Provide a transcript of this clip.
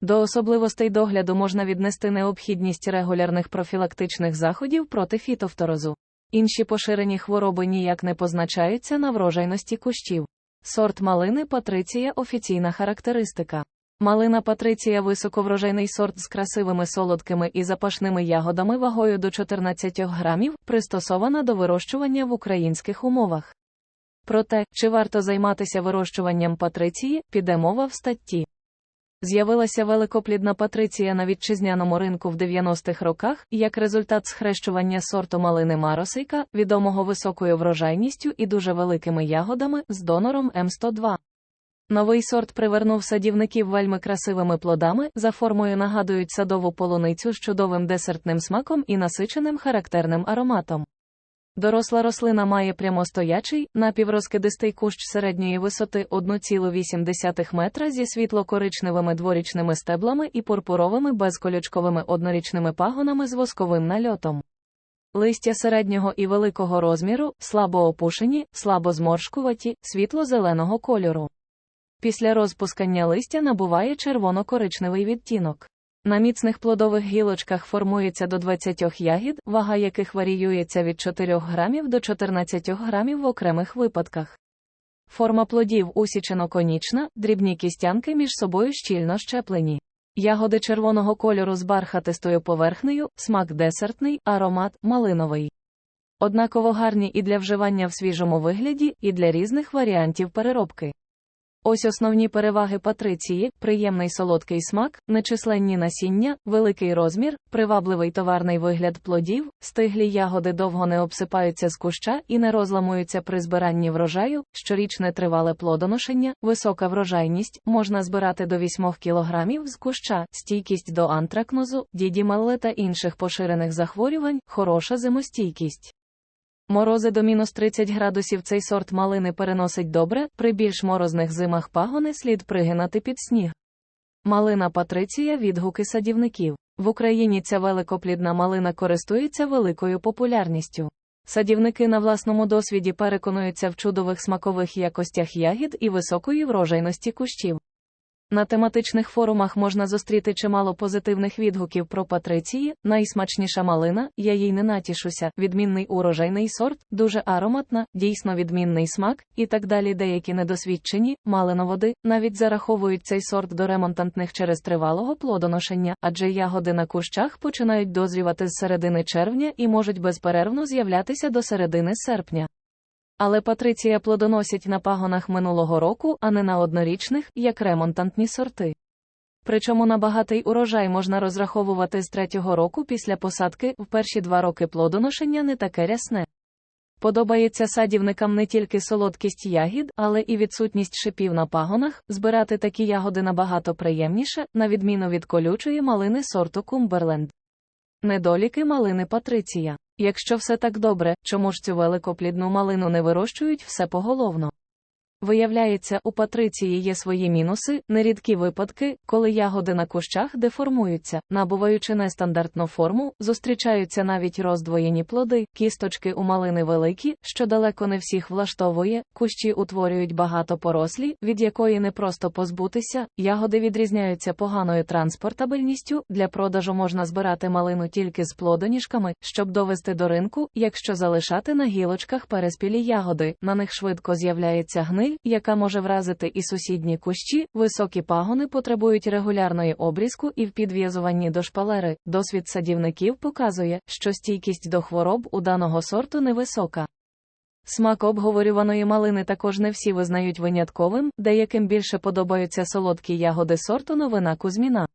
До особливостей догляду можна віднести необхідність регулярних профілактичних заходів проти фітофторозу. Інші поширені хвороби ніяк не позначаються на врожайності кущів. Сорт малини Патриція офіційна характеристика. Малина Патриція високоврожайний сорт з красивими солодкими і запашними ягодами вагою до 14 грамів, пристосована до вирощування в українських умовах. Про те, чи варто займатися вирощуванням патриції, піде мова в статті. З'явилася великоплідна патриція на вітчизняному ринку в 90-х роках, як результат схрещування сорту малини Маросейка, відомого високою врожайністю і дуже великими ягодами, з донором М102. Новий сорт привернув садівників вельми красивими плодами, за формою нагадують садову полуницю з чудовим десертним смаком і насиченим характерним ароматом. Доросла рослина має прямостоячий, напіврозкидистий кущ середньої висоти 1,8 метра зі світло-коричневими дворічними стеблами і пурпуровими безколючковими однорічними пагонами з восковим нальотом. Листя середнього і великого розміру, слабо опушені, слабо зморшкуваті, світло-зеленого кольору. Після розпускання листя набуває червоно-коричневий відтінок. На міцних плодових гілочках формується до 20 ягід, вага яких варіюється від 4 грамів до 14 грамів в окремих випадках. Форма плодів усічено-конічна, дрібні кістянки між собою щільно щеплені. Ягоди червоного кольору з бархатистою поверхнею, смак десертний, аромат малиновий. Однаково гарні і для вживання в свіжому вигляді, і для різних варіантів переробки. Ось основні переваги патриції: приємний солодкий смак, нечисленні насіння, великий розмір, привабливий товарний вигляд плодів, стиглі ягоди довго не обсипаються з куща і не розламуються при збиранні врожаю, щорічне тривале плодоношення, висока врожайність, можна збирати до 8 кг з куща, стійкість до антракнозу, дідімале та інших поширених захворювань, хороша зимостійкість. Морози до мінус 30 градусів цей сорт малини переносить добре, при більш морозних зимах пагони слід пригинати під сніг. Малина Патриція відгуки садівників. В Україні ця великоплідна малина користується великою популярністю. Садівники на власному досвіді переконуються в чудових смакових якостях ягід і високої врожайності кущів. На тематичних форумах можна зустріти чимало позитивних відгуків про патриції, найсмачніша малина, я їй не натішуся, відмінний урожайний сорт, дуже ароматна, дійсно відмінний смак, і так далі. Деякі недосвідчені, малиноводи, навіть зараховують цей сорт до ремонтантних через тривалого плодоношення, адже ягоди на кущах починають дозрівати з середини червня і можуть безперервно з'являтися до середини серпня. Але Патриція плодоносять на пагонах минулого року, а не на однорічних, як ремонтантні сорти. Причому на багатий урожай можна розраховувати з третього року після посадки, в перші два роки плодоношення не таке рясне. Подобається садівникам не тільки солодкість ягід, але і відсутність шипів на пагонах, збирати такі ягоди набагато приємніше, на відміну від колючої малини сорту Кумберленд. Недоліки малини Патриція. Якщо все так добре, чому ж цю великоплідну малину не вирощують все поголовно? Виявляється, у патриції є свої мінуси, нерідкі випадки, коли ягоди на кущах деформуються, набуваючи нестандартну форму, зустрічаються навіть роздвоєні плоди, кісточки у малини великі, що далеко не всіх влаштовує, кущі утворюють багато порослі, від якої не просто позбутися, ягоди відрізняються поганою транспортабельністю, для продажу можна збирати малину тільки з плодоніжками, щоб довести до ринку, якщо залишати на гілочках переспілі ягоди, на них швидко з'являється гниль, яка може вразити і сусідні кущі, високі пагони потребують регулярної обрізку і в підв'язуванні до шпалери. Досвід садівників показує, що стійкість до хвороб у даного сорту невисока. Смак обговорюваної малини також не всі визнають винятковим, деяким більше подобаються солодкі ягоди сорту новина Кузьміна.